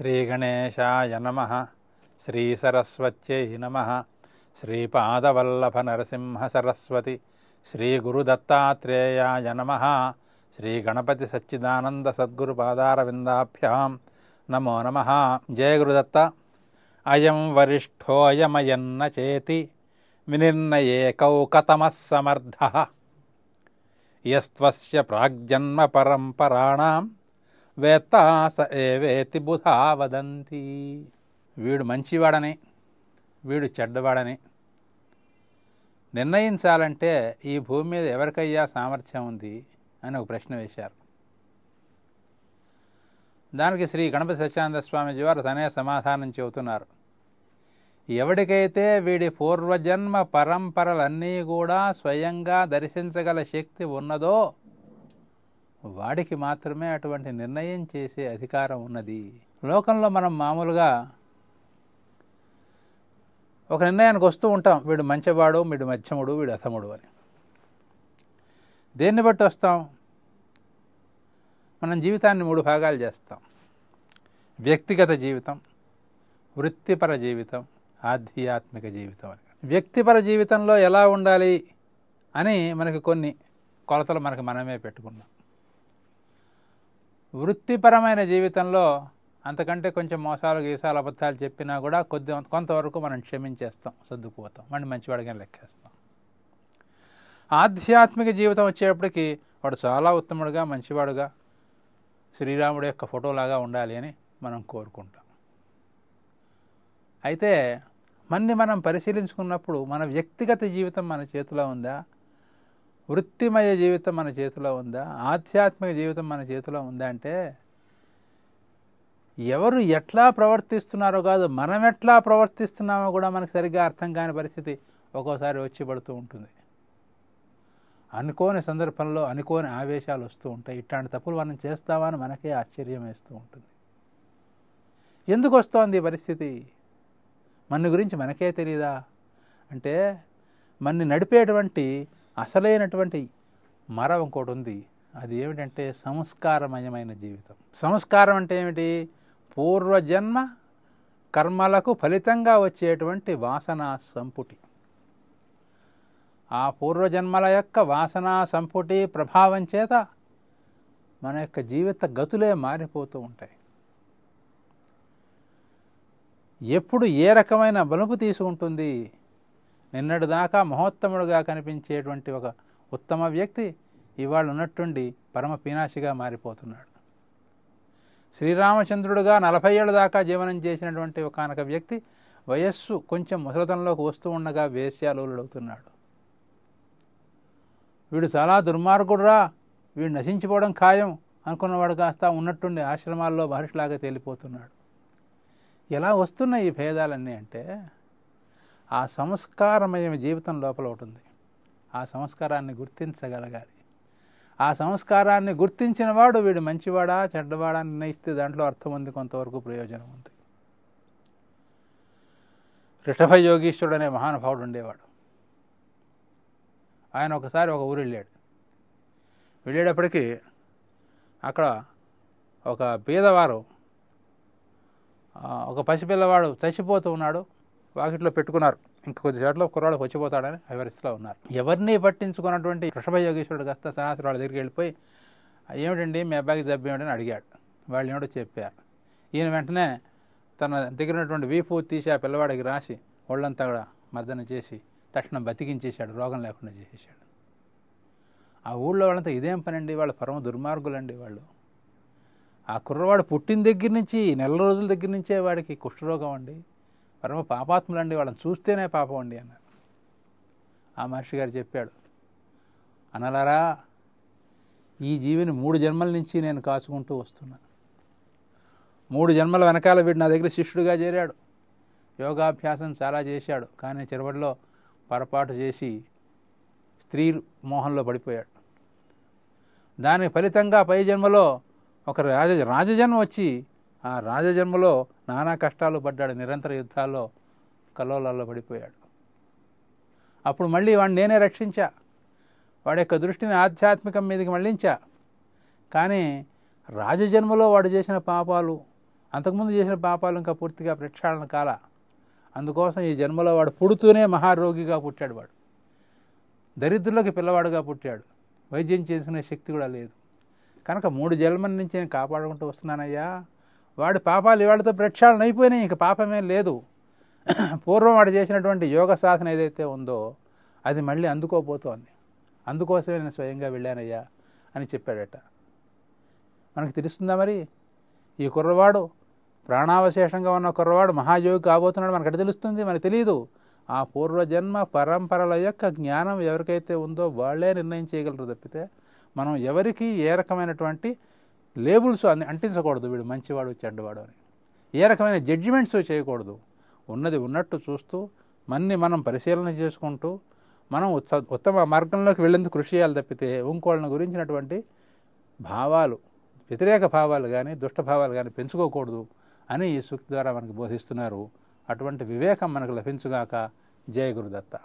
శ్రీగణేశాయ నమ. శ్రీసరస్వత్యై నమ. శ్రీపాదవల్లభ నరసింహ సరస్వతి శ్రీగురుదత్తాత్రేయాయ నమ. శ్రీగణపతి సచ్చిదానంద సద్గురు పాదారవిందాభ్యాం నమో నమ. జయ గురుదత్త. అయం వరిష్ఠోయమయన్న చేతి. వినిర్ణయే కౌకతమః సమర్థ. యస్త్వస్య ప్రాగ్జన్మ పరంపరాణం. వేత్తాస ఏవేతి బుధా వదంతి. వీడు మంచివాడని వీడు చెడ్డవాడని. నిర్ణయించాలంటే ఈ భూమి మీద ఎవరికయ్యా సామర్థ్యం ఉంది అని ఒక ప్రశ్న వేశారు. దానికి శ్రీ గణపతి సత్యానంద స్వామిజీ వారు తనే సమాధానం చెబుతున్నారు. ఎవడికైతే వీడి పూర్వజన్మ పరంపరలన్నీ కూడా స్వయంగా దర్శించగల శక్తి ఉన్నదో వాడికి మాత్రమే అటువంటి నిర్ణయం చేసే అధికారం ఉన్నది. లోకంలో మనం మామూలుగా ఒక నిర్ణయానికి వస్తూ ఉంటాం. వీడు మంచివాడు వీడు మధ్యముడు వీడు అథముడు అని. దేన్ని బట్టి వస్తాం? మనం జీవితాన్ని మూడు భాగాలు చేస్తాం. వ్యక్తిగత జీవితం వృత్తిపర జీవితం ఆధ్యాత్మిక జీవితం అని. వ్యక్తిపర జీవితంలో ఎలా ఉండాలి అని మనకి కొన్ని కొలతలు మనకు మనమే పెట్టుకున్నాం. వృత్తిపరమైన జీవితంలో అంతకంటే కొంచెం మోసాలు గీసాలు అబద్ధాలు చెప్పినా కూడా కొద్ది కొంతవరకు మనం క్షమించేస్తాం సర్దుకుపోతాం. మళ్ళీ మంచివాడిగా లెక్కేస్తాం. ఆధ్యాత్మిక జీవితం వచ్చేప్పటికి వాడు చాలా ఉత్తముడుగా మంచివాడుగా శ్రీరాముడి యొక్క ఫోటోలాగా ఉండాలి అని మనం కోరుకుంటాం. అయితే మన్ని మనం పరిశీలించుకున్నప్పుడు మన వ్యక్తిగత జీవితం మన చేతిలో ఉందా? వృత్తిమయ జీవితం మన చేతిలో ఉందా? ఆధ్యాత్మిక జీవితం మన చేతిలో ఉందా అంటే ఎవరు ఎట్లా ప్రవర్తిస్తున్నారో కాదు మనం ఎట్లా ప్రవర్తిస్తున్నామో కూడా మనకు సరిగ్గా అర్థం కాని పరిస్థితి ఒక్కోసారి వచ్చి పడుతూ ఉంటుంది. అనుకోని సందర్భంలో అనుకోని ఆవేశాలు వస్తూ ఉంటాయి. ఇట్లాంటి తప్పులు మనం చేస్తామని మనకే ఆశ్చర్యం వేస్తూ ఉంటుంది. ఎందుకు వస్తోంది ఈ పరిస్థితి? మన గురించి మనకే తెలియదా అంటే మన్ని నడిపేటువంటి అసలైనటువంటి మర ఇంకోటి ఉంది. అది ఏమిటంటే సంస్కారమయమైన జీవితం. సంస్కారం అంటే ఏమిటి? పూర్వజన్మ కర్మలకు ఫలితంగా వచ్చేటువంటి వాసనా సంపుటి. ఆ పూర్వజన్మల యొక్క వాసనా సంపుటి ప్రభావం చేత మన యొక్క జీవిత గతులే మారిపోతూ ఉంటాయి. ఎప్పుడు ఏ రకమైన బలుపు తీసుకుంటుంది? నిన్నటి దాకా మహోత్తముడుగా కనిపించేటువంటి ఒక ఉత్తమ వ్యక్తి ఇవాళ ఉన్నట్టుండి పరమ పీనాశిగా మారిపోతున్నాడు. శ్రీరామచంద్రుడుగా నలభై ఏళ్ళ దాకా జీవనం చేసినటువంటి ఒకనొక వ్యక్తి వయస్సు కొంచెం ముసలతంలోకి వస్తూ ఉండగా వేశ్యాలోలుడవుతున్నాడు. వీడు చాలా దుర్మార్గుడురా వీడు నశించిపోవడం ఖాయం అనుకున్నవాడు కాస్త ఉన్నట్టుండి ఆశ్రమాల్లో మహర్షిలాగా తేలిపోతున్నాడు. ఎలా వస్తున్నాయి ఈ భేదాలన్నీ అంటే ఆ సంస్కారమయం జీవితం లోపల ఉంటుంది ఆ సంస్కారాన్ని గుర్తించగలగాలి. ఆ సంస్కారాన్ని గుర్తించినవాడు వీడు మంచివాడా చెడ్డవాడా నిర్ణయిస్తే దాంట్లో అర్థం ఉంది కొంతవరకు ప్రయోజనం ఉంది. రిషభ యోగీశ్వరుడు అనే మహానుభావుడు ఉండేవాడు. ఆయన ఒకసారి ఒక ఊరు వెళ్ళాడు వెళ్ళేటప్పటికీ అక్కడ ఒక పేదవారు ఒక పసిపిల్లవాడు చచ్చిపోతూ ఉన్నాడు. పాకెట్లో పెట్టుకున్నారు. ఇంక కొద్ది చోట్ల కుర్రాడు వచ్చిపోతాడని వివరిస్తూ ఉన్నారు. ఎవరిని పట్టించుకున్నటువంటి వృషభ యోగేశ్వరుడు కాస్త సనాథుడు వాళ్ళ దగ్గరికి వెళ్ళిపోయి ఏమిటండి మీ అబ్బాయికి జబ్బు ఏమిటని అడిగాడు. వాళ్ళు ఏమిటో చెప్పారు. ఈయన వెంటనే తన దగ్గర ఉన్నటువంటి వీపు తీసి ఆ పిల్లవాడికి రాసి ఒళ్ళంతా కూడా మర్దన చేసి తక్షణం బతికించేశాడు రోగం లేకుండా చేసేసాడు ఆ ఊళ్ళో వాళ్ళంతా ఇదేం పని అండి వాళ్ళు పరమ దుర్మార్గులండి వాళ్ళు. ఆ కుర్రవాడు పుట్టిన దగ్గర నుంచి నెల రోజుల దగ్గర నుంచే వాడికి కుష్ఠరోగం అండి. పరమ పాపాత్ములండి వాళ్ళని చూస్తేనే పాపం అండి అన్నారు ఆ మహర్షి గారు చెప్పాడు అనలారా ఈ జీవిని మూడు జన్మల నుంచి నేను కాచుకుంటూ వస్తున్నాను మూడు జన్మల వెనకాల వీడు నా దగ్గర శిష్యుడిగా చేరాడు. యోగాభ్యాసం చాలా చేశాడు కానీ చిరవడిలో పొరపాటు చేసి స్త్రీ మోహంలో పడిపోయాడు. దాని ఫలితంగా పై జన్మలో ఒక రాజ రాజజన్మ వచ్చి ఆ రాజజన్మలో నానా కష్టాలు పడ్డాడు నిరంతర యుద్ధాల్లో కల్లోలాల్లో పడిపోయాడు. అప్పుడు మళ్ళీ వాడిని నేనే రక్షించా. వాడి యొక్క దృష్టిని ఆధ్యాత్మికం మీదకి మళ్ళించా కానీ రాజజన్మలో వాడు చేసిన పాపాలు అంతకుముందు చేసిన పాపాలు ఇంకా పూర్తిగా ప్రక్షాళన కాల. అందుకోసం ఈ జన్మలో వాడు పుడుతూనే మహారోగిగా పుట్టాడు వాడు. దరిద్రులకి పిల్లవాడుగా పుట్టాడు. వైద్యం చేసుకునే శక్తి కూడా లేదు. కనుక మూడు జన్మల నుంచి నేను కాపాడుకుంటూ వస్తున్నానయ్యా. వాడి పాపాలు ఇవాళతో ప్రక్షాళన అయిపోయినాయి ఇంక పాపమే లేదు. పూర్వం వాడు చేసినటువంటి యోగ సాధన ఏదైతే ఉందో అది మళ్ళీ అందుకోబోతోంది. అందుకోసమే నేను స్వయంగా వెళ్ళానయ్యా అని చెప్పాడట. మనకి తెలుస్తుందా మరి? ఈ కుర్రవాడు ప్రాణావశేషంగా ఉన్న కుర్రవాడు మహాయోగి కాబోతున్నాడు మనకు తెలుస్తుంది మనకు తెలియదు ఆ పూర్వజన్మ పరంపరల యొక్క జ్ఞానం ఎవరికైతే ఉందో వాళ్ళే నిర్ణయం చేయగలరు తప్పితే మనం ఎవరికి ఏ రకమైనటువంటి లేబుల్స్ అన్ని అంటించకూడదు. వీడు మంచివాడు చెడ్డవాడు అని. ఏ రకమైన జడ్జిమెంట్స్ చేయకూడదు. ఉన్నది ఉన్నట్టు చూస్తూ మన్ని మనం పరిశీలన చేసుకుంటూ మనం ఉత్స ఉత్తమ మార్గంలోకి వెళ్ళేందుకు కృషి చేయాలి తప్పితే ఇంకోళ్ళని గురించినటువంటి భావాలు వ్యతిరేక భావాలు కానీ దుష్ట భావాలు కానీ పెంచుకోకూడదు అని ఈ సూక్తి ద్వారా మనకు బోధిస్తున్నారు. అటువంటి వివేకం మనకు లభించుగాక. జయ గురుదత్త.